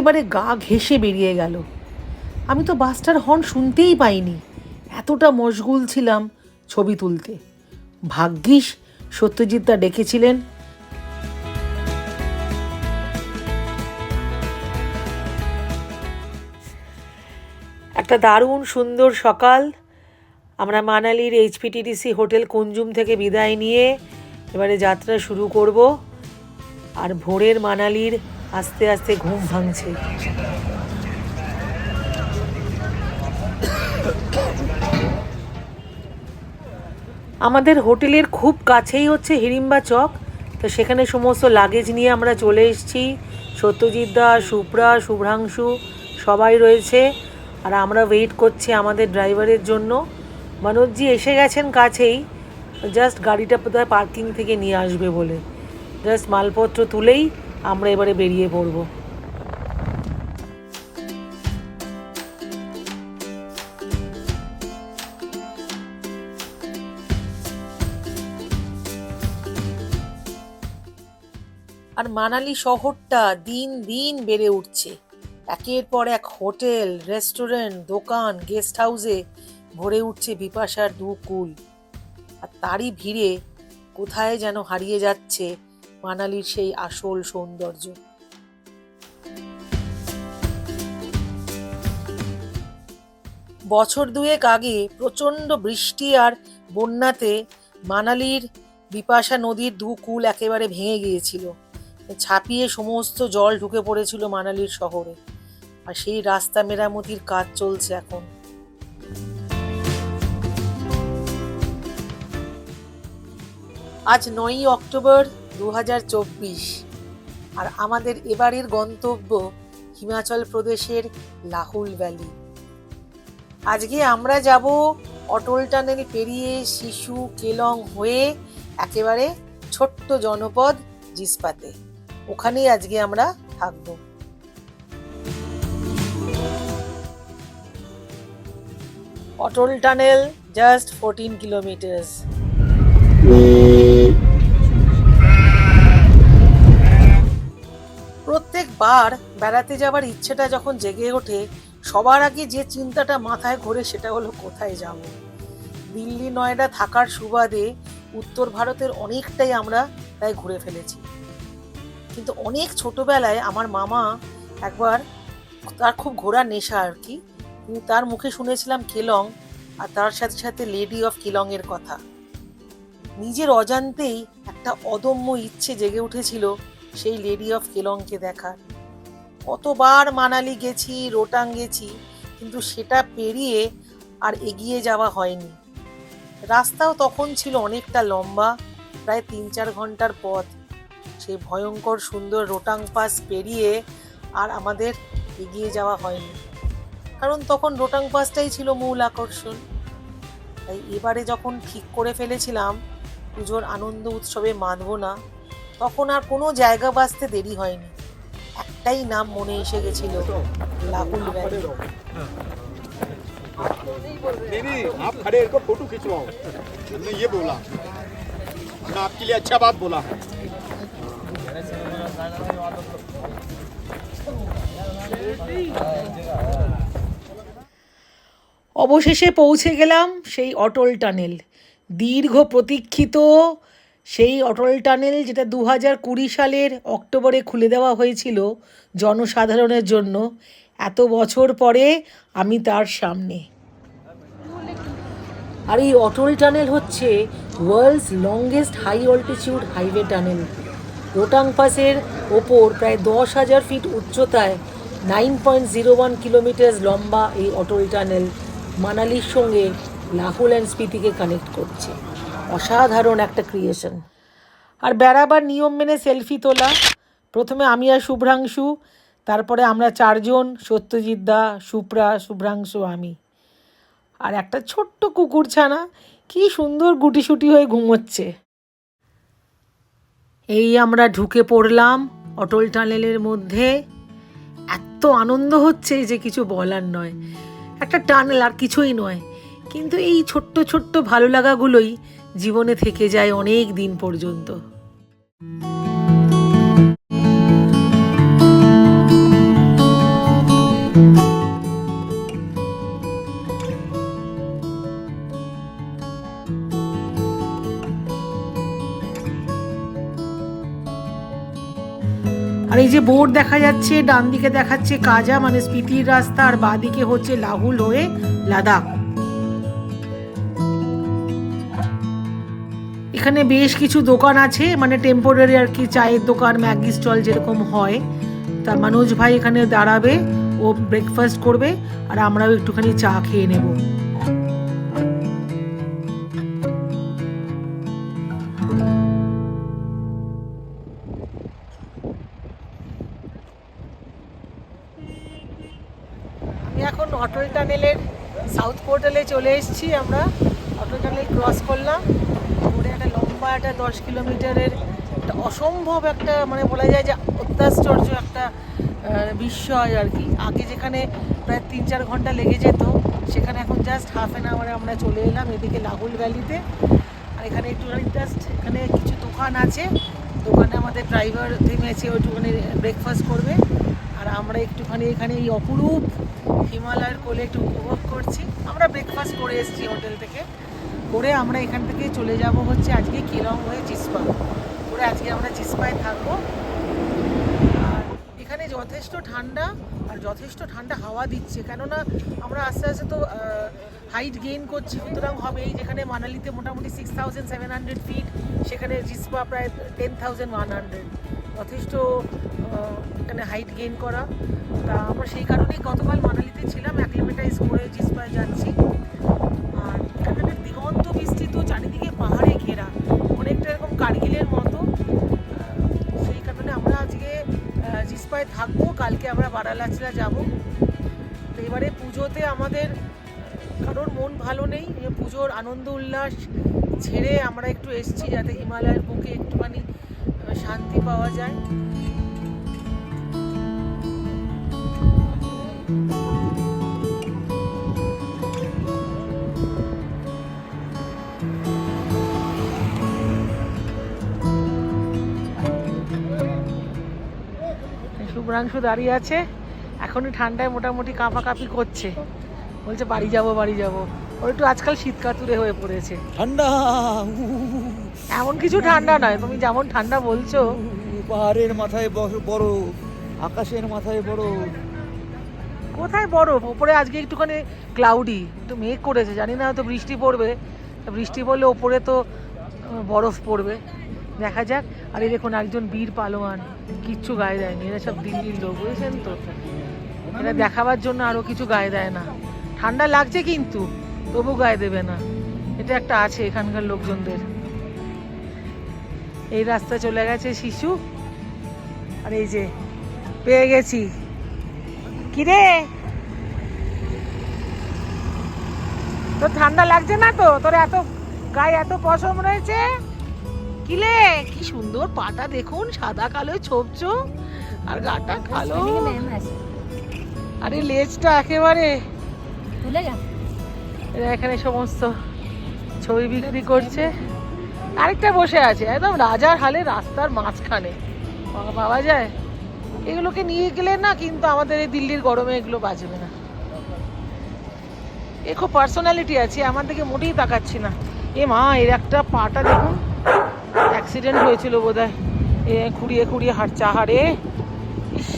একেবারে গা ঘেঁষে বেরিয়ে গেল। আমি তো বাসটার হর্ন শুনতেই পাইনি। এতটা মশগুল ছিলাম ছবি তুলতে। ভাগ্যিস সত্যজিৎদা ডেকেছিলেন। একটা দারুণ সুন্দর সকাল। আমরা মানালির এইচপিটিডিসি হোটেল কুঞ্জুম থেকে বিদায় নিয়ে এবারে যাত্রা শুরু করব। আর ভোরের মানালির আস্তে আস্তে ঘুম ভাঙছে। আমাদের হোটেলের খুব কাছেই হচ্ছে হিড়িম্বা চক, তো সেখানে সমস্ত লাগেজ নিয়ে আমরা চলে এসেছি। সত্যজিৎ দা, সুপ্রা, শুভ্রাংশু সবাই রয়েছে, আর আমরা ওয়েট করছি আমাদের ড্রাইভারের জন্য। মনোজজি এসে গেছেন কাছেই জাস্ট গাড়িটা পার্কিং থেকে নিয়ে আসবে বলে। জাস্ট মালপত্র তুলেই আমরা এবারে বেরিয়ে পড়ব। আর মানালি শহরটা দিন দিন বেড়ে উঠছে। একের পর এক হোটেল, রেস্টুরেন্ট, দোকান, গেস্ট হাউসে ভরে উঠছে বিপাশার দু কুল। আর তারই ভিড়ে কোথায় যেন হারিয়ে যাচ্ছে মানালির সেই আসল সৌন্দর্য। বছর দুয়েক আগে প্রচণ্ড বৃষ্টি আর বন্যাতে মানালির বিপাশা নদীর দু কুল একেবারে ভেঙে গিয়েছিল। ছাপিয়ে সমস্ত জল ঢুকে পড়েছিল মানালির শহরে। আর সেই রাস্তা মেরামতির কাজ চলছে এখন। আজ নয়ই অক্টোবর দু হাজার চব্বিশ। আর আমাদের এবারের গন্তব্য হিমাচল প্রদেশের লাহুল ভ্যালি। আজকে আমরা যাব অটল টানেল পেরিয়ে শিশু কেলং হয়ে একেবারে ছোট্ট জনপদ জিসপাতে। ওখানেই আজকে আমরা থাকব। Atal tunnel just fourteen kilometres. প্রত্যেকবার বেড়াতে যাবার ইচ্ছেটা যখন জেগে ওঠে, সবার আগে যে চিন্তাটা মাথায় ঘোরে সেটা হলো কোথায় যাব? দিল্লি নয়ডা থাকার সুবাদে উত্তর ভারতের অনেকটাই আমরা তাই ঘুরে ফেলেছি। কিন্তু অনেক ছোটবেলায় আমার মামা একবার তার খুব ঘোরার নেশা আর কি তার মুখে শুনেছিলাম কেলং আর তার সাথে সাথে লেডি অফ কেলং এর কথা। নিজের অজান্তেই একটা অদম্য ইচ্ছে জেগে উঠেছিল সেই লেডি অফ কেলংকে দেখার। কতবার মানালি গেছি, রোটাং গেছি, কিন্তু সেটা পেরিয়ে আর এগিয়ে যাওয়া হয়নি। রাস্তাও তখন ছিল অনেকটা লম্বা, প্রায় তিন চার ঘণ্টার পথ। সেই ভয়ঙ্কর সুন্দর রোটাং পাস পেরিয়ে আর আমাদের এগিয়ে যাওয়া হয়নি। কারণ তখন রোটাং পাসটাই ছিল মূল আকর্ষণ। তাই এবারে যখন ঠিক করে ফেলেছিলাম, পুজোর আনন্দ উৎসবে মানব না, তখন আর কোনো জায়গা বাঁচতে দেরি হয়নি। একটাই নাম মনে এসে গেছিল লাহুল ভ্যালি नहीं नहीं आप खड़े इनको फोटो खिंचवाओ हमने ये बोला हमने आपके लिए अच्छा बात बोला है অবশেষে পৌঁছে গেলাম সেই অটল টানেল দীর্ঘ প্রতীক্ষিত সেই অটল টানেল যেটা দু হাজার কুড়ি সালের অক্টোবরে খুলে দেওয়া হয়েছিল জনসাধারণের জন্য, এত বছর পরে আমি তার সামনে। আর এই অটল টানেল হচ্ছে world's longest high altitude highway tunnel. Rohtang পাসের ওপর প্রায় দশ হাজার ফিট উচ্চতায় nine point zero one kilometre লম্বা এই অটল টানেল মানালির সঙ্গে লাহুল অ্যান্ড স্পিতিকে কানেক্ট করছে। অসাধারণ একটা ক্রিয়েশন আর বেড়াবার নিয়ম মেনে সেলফি তোলা। প্রথমে আমি আর শুভ্রাংশু, তারপরে আমরা চারজন, সত্যজিৎ দা, সুপ্রা, শুভ্রাংশু, আমি। আর একটা ছোট্ট কুকুর ছানা, কি সুন্দর গুটিসুটি হয়ে ঘুমোচ্ছে। এই আমরা ঢুকে পড়লাম অটল টানেলের মধ্যে। এত আনন্দ হচ্ছে যে কিছু বলার নয়। একটা টানেল আর কিছুই নয়। কিন্তু এই ছোট্ট ছোট্ট ভালো লাগাগুলোই জীবনে থেকে যায় অনেক দিন পর্যন্ত। আর এই যে বোর্ড দেখা যাচ্ছে ডান দিকে দেখাচ্ছে কাজা মানে স্পিতির রাস্তা, আর বাঁদিকে হচ্ছে লাহুল হয়ে লাদাখ। এখানে বেশ কিছু দোকান আছে মানে টেম্পোরারি আর কি চায়ের দোকান ম্যাগি স্টল যেরকম হয়। তা মানুষ ভাই এখানে দাঁড়াবে, ও ব্রেকফাস্ট করবে, আর আমরাও একটুখানি চা খেয়ে নেব। এখন অটল টানেলের সাউথ পোর্টালে চলে এসেছি আমরা। অটল টানেল ক্রস করলাম। লম্বা একটা দশ কিলোমিটারের একটা অসম্ভব একটা মানে বলা যায় যে অত্যাশ্চর্য একটা বিস্ময় আর কি। আগে যেখানে প্রায় তিন চার ঘণ্টা লেগে যেত, সেখানে এখন জাস্ট হাফ অ্যান আওয়ারে আমরা চলে এলাম এদিকে লাহুল ভ্যালিতে আর এখানে একটুখানি জাস্ট এখানে কিছু দোকান আছে। দোকানে আমাদের ড্রাইভার থেমেছে ওইটুখানি ব্রেকফাস্ট করবে। আর আমরা একটুখানি এখানে এই অপরূপ হিমালয়ের কোলে একটু উপভোগ করছি। আমরা ব্রেকফাস্ট করে এসেছি হোটেল থেকে। করে আমরা এখান থেকে চলে যাব হচ্ছে আজকে কেলং হয়ে জিসপা করে আজকে আমরা জিসপায় থাকব। আর এখানে যথেষ্ট ঠান্ডা আর যথেষ্ট ঠান্ডা হাওয়া দিচ্ছে। কেননা আমরা আস্তে আস্তে তো হাইট গেইন করছি। সুতরাং হবেই যেখানে মানালিতে মোটামুটি six thousand seven hundred feet সেখানে জিসপা প্রায় টেন থাউজেন্ড ওয়ান হান্ড্রেড যথেষ্ট এখানে হাইট গেইন করা। তা আমরা সেই কারণেই গতকাল মানালিতে ছিলাম। অ্যাক্লিমেটাইজ করে জিসপায় যাচ্ছি। জিসপায় থাকব, কালকে আমরা বারালাচলা যাব। তো এবারে পুজোতে আমাদের, কারোর মন ভালো নেই পুজোর আনন্দ উল্লাস ছেড়ে আমরা একটু এসছি যাতে হিমালয়ের বুকে একটুখানি শান্তি পাওয়া যায়। শুভ্রাংশু দাঁড়িয়ে আছে। এখনই ঠান্ডায় মোটামুটি কাঁপাকাঁপি করছে। বলছে বাড়ি যাব বাড়ি যাব। ওর একটু আজকাল শীত কাতুরে হয়ে পড়েছে। ঠান্ডা। এমন কিছু ঠান্ডা নয় তুমি যেমন ঠান্ডা বলছো। পাহাড়ের মাথায় বরফ আকাশের মাথায় বরফ কোথায় বরফ ওপরে আজকে একটুখানি ক্লাউডি একটু মেঘ করেছে জানি না হয়তো বৃষ্টি পড়বে। বৃষ্টি পড়লে ওপরে তো বরফ পড়বে। দেখা যাক। আর এই দেখুন, একজন বীর পালোয়ান। কিচ্ছু গায়ে দেয়নি। এরা সব দিল্লির লোক, বুঝেছেন তো? এরা দেখাবার জন্য আরও কিছু গায়ে দেয় না। ঠান্ডা লাগছে কিন্তু, তবু গায়ে দেবে না। এটা একটা আছে এখানকার লোকজনদের। এই রাস্তা চলে গেছে শিশু। আর এই যে, পেয়ে গেছি। কিরে? তোর ঠান্ডা লাগছে না তো? তোর এত গায়ে এত পশম রয়েছে? কিলে? কি সুন্দর পাটা দেখুন সাদা কালো ছোপছ আর গাটা কালো। আরে লেজটা একেবারে। এরা এখানে সমস্ত ছবি বিক্রি করছে। আরেকটা বসে আছে একদম রাজার হালে রাস্তার মাঝখানে। পাওয়া যায়? এগুলোকে নিয়ে গেলে না কিন্তু আমাদের এই দিল্লির গরমে এগুলো বাঁচবে না। এ খুব পার্সোনালিটি আছে আমার দিকে মোটেই তাকাচ্ছি না। এ মা এর একটা পাটা দেখুন। অ্যাক্সিডেন্ট হয়েছিল বোধ হয় এ খুঁড়িয়ে খুঁড়িয়ে হাঁটছে ইস।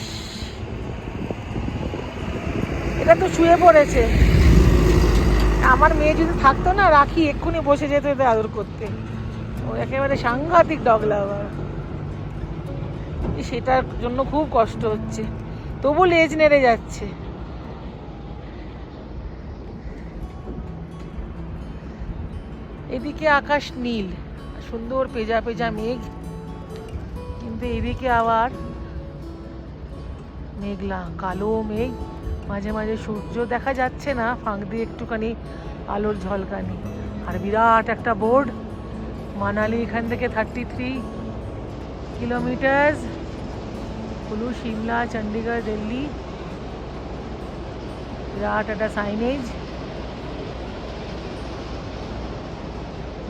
এটা তো শুয়ে পড়েছে। আমার মেয়ে যদি থাকতো না, রাখি এক্ষুনি বসে যেত এদের আদর করতে। ও একেবারে সাংঘাতিক ডগ লাভার সেটার জন্য খুব কষ্ট হচ্ছে। তবু লেজ নেড়ে যাচ্ছে। এদিকে আকাশ নীল। সুন্দর পেজা পেজা মেঘ। কিন্তু এদিকে আবার মেঘলা, কালো মেঘ। মাঝে মাঝে সূর্য দেখা যাচ্ছে না, ফাঁক দিয়ে একটুখানি আলোর ঝলকানি। আর বিরাট একটা বোর্ড, মানালি এখান থেকে thirty three kilometre Kullu, Shimla Chandigarh Delhi. বিরাট একটা সাইনেজ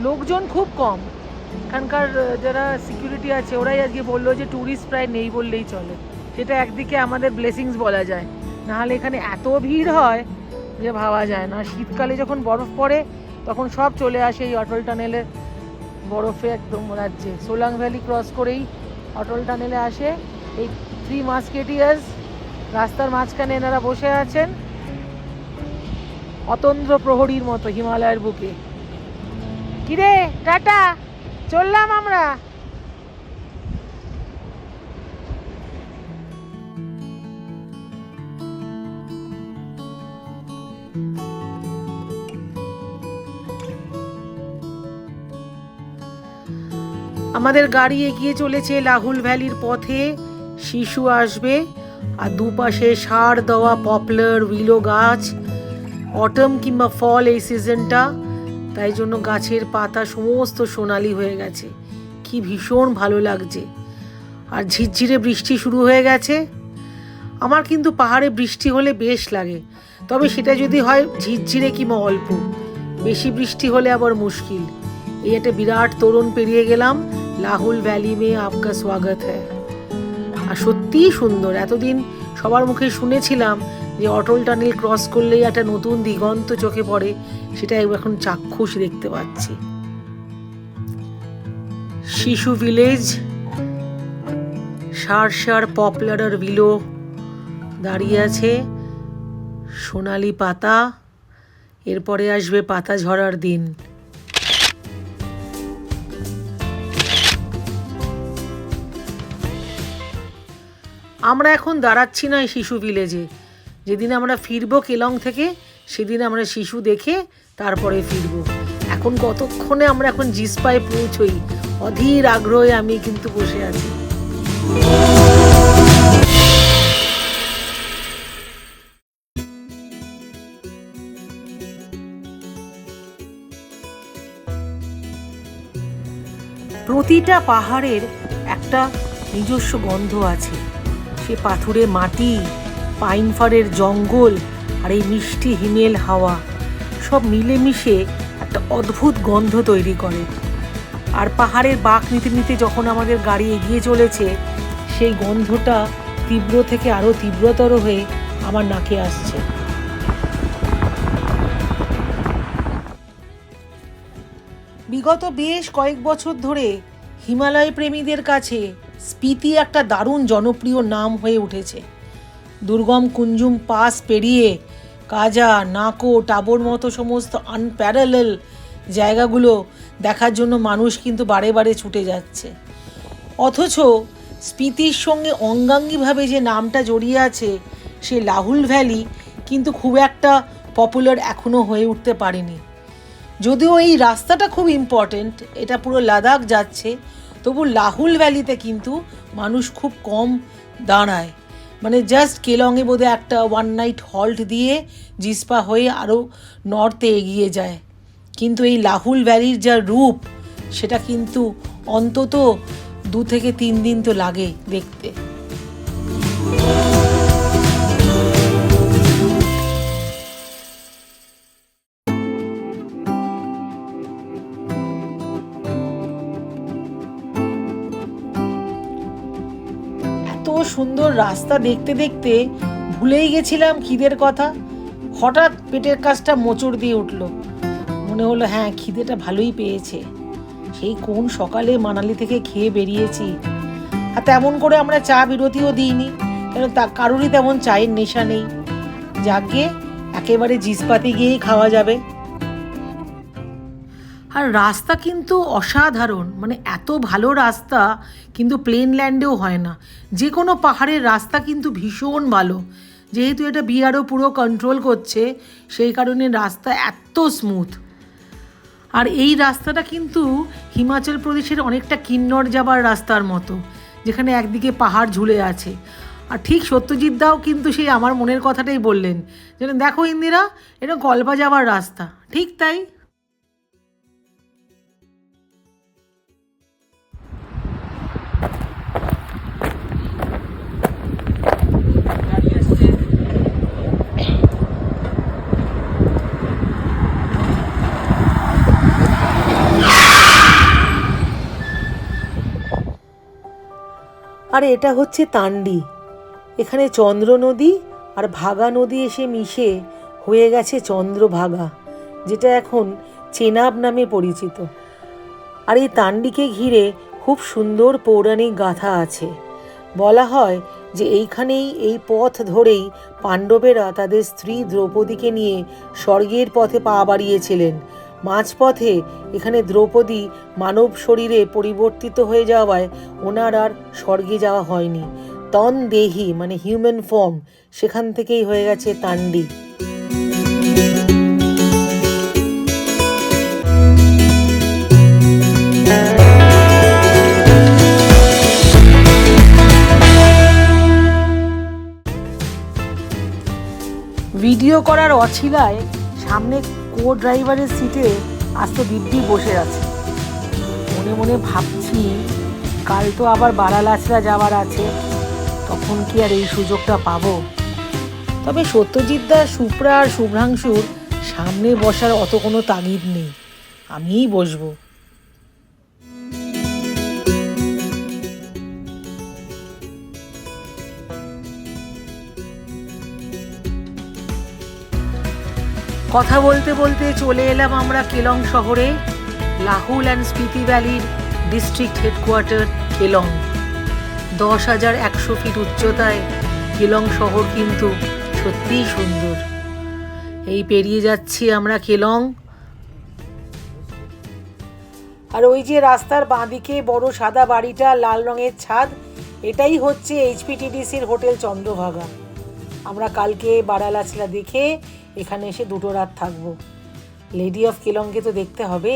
লোকজন খুব কম। এখানকার যারা সিকিউরিটি আছে, ওরাই আজকে বলল যে ট্যুরিস্ট প্রায় নেই বললেই চলে। সেটা একদিকে আমাদের ব্লেসিংস বলা যায়। নাহলে এখানে এত ভিড় হয় যে ভাবা যায় না। শীতকালে যখন বরফ পড়ে, তখন সব চলে আসে এই অটল টানেলে। বরফে একদম রাজ্যে। সোলাং ভ্যালি ক্রস করেই অটল টানেলে আসে। এই থ্রি মাস্কেটিয়ার্স রাস্তার মাঝখানে এনারা বসে আছেন। অতন্দ্র প্রহরীর মতো হিমালয়ের বুকে। কিরে, টাটা! চললাম আমরা। আমাদের গাড়ি এগিয়ে চলেছে লাহুল ভ্যালির পথে। শিশু আসবে আর দুপাশে সার দেওয়া পপলার উইলো গাছ। অটম কিংবা ফল এই সিজনটা তাই জন্য গাছের পাতা সমস্ত সোনালি হয়ে গেছে। কি ভীষণ ভালো লাগছে। আর ঝিরঝিরে বৃষ্টি শুরু হয়ে গেছে। আমার কিন্তু পাহাড়ে বৃষ্টি হলে বেশ লাগে। তবে সেটা যদি হয় ঝিরঝিরে কিংবা অল্প। বেশি বৃষ্টি হলে আবার মুশকিল। এই একটা বিরাট তোরণ পেরিয়ে গেলাম। লাহুল ভ্যালি মে আপকা স্বাগত হ্যাঁ আর সত্যিই সুন্দর। এতদিন সবার মুখে শুনেছিলাম যে অটল টানেল ক্রস করলেই একটা নতুন দিগন্ত চোখে পড়ে, সেটা এখন চাক্ষুষ দেখতে পাচ্ছি। শিশু ভিলেজ সার সার পপলার বিলো দাঁড়িয়ে আছে, সোনালি পাতা, এরপরে আসবে পাতা ঝরার দিন। আমরা এখন দাঁড়াচ্ছি না শিশু ভিলেজে যেদিন আমরা ফিরবো কেলং থেকে, সেদিন আমরা শিশু দেখে তারপরে ফিরবো। এখন কতক্ষণে আমরা এখন জিসপায় পৌঁছই? অধীর আগ্রহে আমি কিন্তু বসে আছি। প্রতিটা পাহাড়ের একটা নিজস্ব গন্ধ আছে। সে পাথুরে মাটি পাইনফারের জঙ্গল আর এই মিষ্টি হিমেল হাওয়া সব মিলেমিশে একটা অদ্ভুত গন্ধ তৈরি করে। আর পাহাড়ের বাঁক নিতে নিতে যখন আমাদের গাড়ি এগিয়ে চলেছে, সেই গন্ধটা তীব্র থেকে আরও তীব্রতর হয়ে আমার নাকে আসছে। বিগত বেশ কয়েক বছর ধরে হিমালয় প্রেমীদের কাছে স্পিতি একটা দারুণ জনপ্রিয় নাম হয়ে উঠেছে। দুর্গম কুঞ্জুম পাস পেরিয়ে কাজা, নাকো, টাবোর মতো সমস্ত আনপ্যারালেল জায়গাগুলো দেখার জন্য মানুষ কিন্তু বারে বারে ছুটে যাচ্ছে। অথচ স্পিতির সঙ্গে অঙ্গাঙ্গিভাবে যে নামটা জড়িয়ে আছে, সে লাহুল ভ্যালি কিন্তু খুব একটা পপুলার এখনও হয়ে উঠতে পারেনি। যদিও এই রাস্তাটা খুব ইম্পর্টেন্ট এটা পুরো লাদাখ যাচ্ছে, তবু লাহুল ভ্যালিতে কিন্তু মানুষ খুব কম দাঁড়ায়। মানে জাস্ট কেলংয়ে বোধহয় একটা ওয়ান নাইট হল্ট দিয়ে জিসপা হয়ে আরও নর্থে এগিয়ে যায়। কিন্তু এই লাহুল ভ্যালির যা রূপ, সেটা কিন্তু অন্তত দু থেকে তিন দিন তো লাগে দেখতে। সুন্দর রাস্তা দেখতে দেখতে ভুলেই গেছিলাম খিদের কথা। হঠাৎ পেটের কাজটা মোচড় দিয়ে উঠল। মনে হলো হ্যাঁ খিদেটা ভালোই পেয়েছে। সেই কোন সকালে মানালি থেকে খেয়ে বেরিয়েছি। আর তেমন করে আমরা চা বিরতিও দিইনি, কেন তা কারোরই তেমন চায়ের নেশা নেই। যাকে একেবারে জিসপাতে গিয়েই খাওয়া যাবে। আর রাস্তা কিন্তু অসাধারণ। মানে এত ভালো রাস্তা কিন্তু প্লেন ল্যান্ডেও হয় না। যে কোনো পাহাড়ের রাস্তা কিন্তু ভীষণ ভালো। যেহেতু এটা বিআরও পুরো কন্ট্রোল করছে, সেই কারণে রাস্তা এত স্মুথ আর এই রাস্তাটা কিন্তু হিমাচল প্রদেশের অনেকটা কিন্নর যাবার রাস্তার মতো, যেখানে একদিকে পাহাড় ঝুলে আছে। আর ঠিক সত্যজিৎ দাও কিন্তু সেই আমার মনের কথাটাই বললেন। যেন দেখো ইন্দিরা, এটা কল্পা যাওয়ার রাস্তা। ঠিক তাই? আর এটা হচ্ছে তান্ডি। এখানে চন্দ্র নদী আর ভাগা নদী এসে মিশে হয়ে গেছে চন্দ্রভাগা, যেটা এখন চেনাব নামে পরিচিত। আর এই তান্ডিকে ঘিরে খুব সুন্দর পৌরাণিক গাথা আছে। বলা হয় যে এইখানেই এই পথ ধরেই পাণ্ডবেরা তাদের স্ত্রী দ্রৌপদীকে নিয়ে স্বর্গের পথে পা বাড়িয়েছিলেন। মাঝপথে এখানে দ্রৌপদী মানব শরীরে পরিবর্তিত হয়ে যাওয়ায় ওনার আর স্বর্গে যাওয়া হয়নি। তন দেহি মানে হিউম্যান ফর্ম সেখান থেকেই হয়ে গেছে তান্ডি। ভিডিও করার অছিলায় সামনে কো ড্রাইভারের সিটে আস্ত দিব্যি বসে আছে। মনে মনে ভাবছি, কাল তো আবার বারালাচরা যাওয়ার আছে, তখন কি আর এই সুযোগটা পাবো? তবে সত্যজিৎ দা, সুপ্রা আর শুভ্রাংশুর সামনে বসার অত কোনো তাগিদ নেই। আমিই বসবো। কথা বলতে বলতে চলে এলাম আমরা কেলং শহরে, লাহুল অ্যান্ড স্পিতি ভ্যালির ডিস্ট্রিক্ট হেডকোয়ার্টার কেলং। দশ হাজার একশো ফিট উচ্চতায় কেলং শহর কিন্তু সত্যিই সুন্দর। এই পেরিয়ে যাচ্ছি আমরা কেলং। আর ওই যে রাস্তার বাঁদিকে বড় সাদা বাড়িটা লাল রঙের ছাদ, এটাই হচ্ছে এইচপিটিডিসির হোটেল চন্দ্রভাগা। আমরা কালকে বারালাচলা দেখে এখানে এসে দুটো রাত থাকব। লেডি অফ কেলংকে তো দেখতে হবে।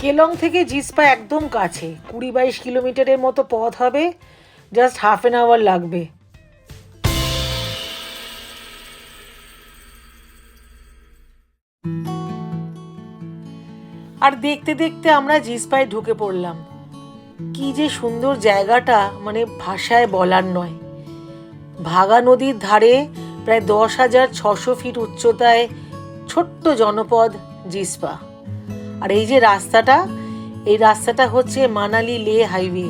কেলং থেকে জিসপা একদম কাছে। কুড়ি বাইশ কিলোমিটারের মতো পথ হবে। জাস্ট হাফ অ্যান আওয়ার লাগবে। আর দেখতে দেখতে আমরা জিসপায় ঢুকে পড়লাম। কি যে সুন্দর জায়গাটা মানে ভাষায় বলার নয়। ভাগা নদীর ধারে প্রায় দশ হাজার ছশো ফিট উচ্চতায় ছোট্ট জনপদ জিসপা। আর এই যে রাস্তাটা, এই রাস্তাটা হচ্ছে মানালি লে হাইওয়ে।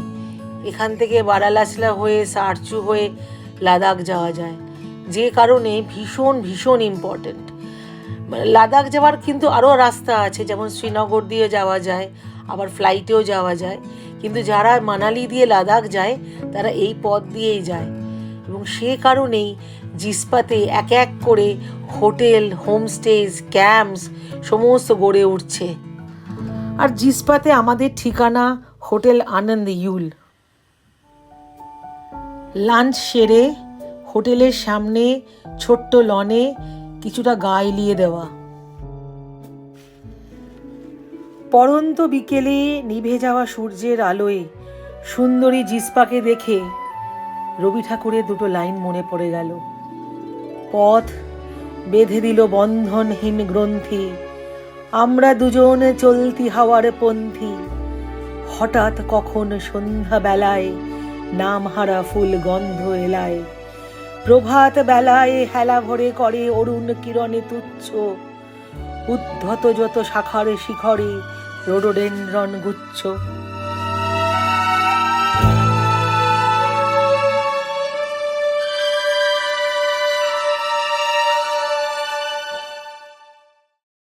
এখান থেকে বারালাচলা হয়ে সারচু হয়ে লাদাখ যাওয়া যায়। যে কারণে ভীষণ ভীষণ ইম্পর্ট্যান্ট মানে লাদাখ যাওয়ার কিন্তু আরও রাস্তা আছে, যেমন শ্রীনগর দিয়ে যাওয়া যায়, আবার ফ্লাইটেও যাওয়া যায়। কিন্তু যারা মানালি দিয়ে লাদাখ যায়, তারা এই পথ দিয়েই যায়। এবং সে কারণেই জিসপাতে এক এক করে হোটেল, হোমস্টেজ, ক্যাম্পস সমস্ত গড়ে উঠছে। আর জিসপাতে আমাদের ঠিকানা হোটেল আনন্দ ইউল। লাঞ্চ সেরে হোটেলের সামনে ছোট্ট লনে কিছুটা গা এলিয়ে দেওয়া। পরন্ত বিকেলে নিভে যাওয়া সূর্যের আলোয় সুন্দরী জিসপাকে দেখে রবি ঠাকুরের দুটো লাইন মনে পড়ে গেল। পথ বেঁধে দিল বন্ধনহীন গ্রন্থি, আমরা দুজন চলতি হাওয়ার পন্থী। হঠাৎ কখন সন্ধ্যা বেলায় নামহারা ফুল গন্ধ এলায়। প্রভাত বেলায় হেলা ভরে করে অরুণ কিরণে তুচ্ছ। উদ্ধত যত শাখারে শিখরে রোডোডেন্ড্রন গুচ্ছ।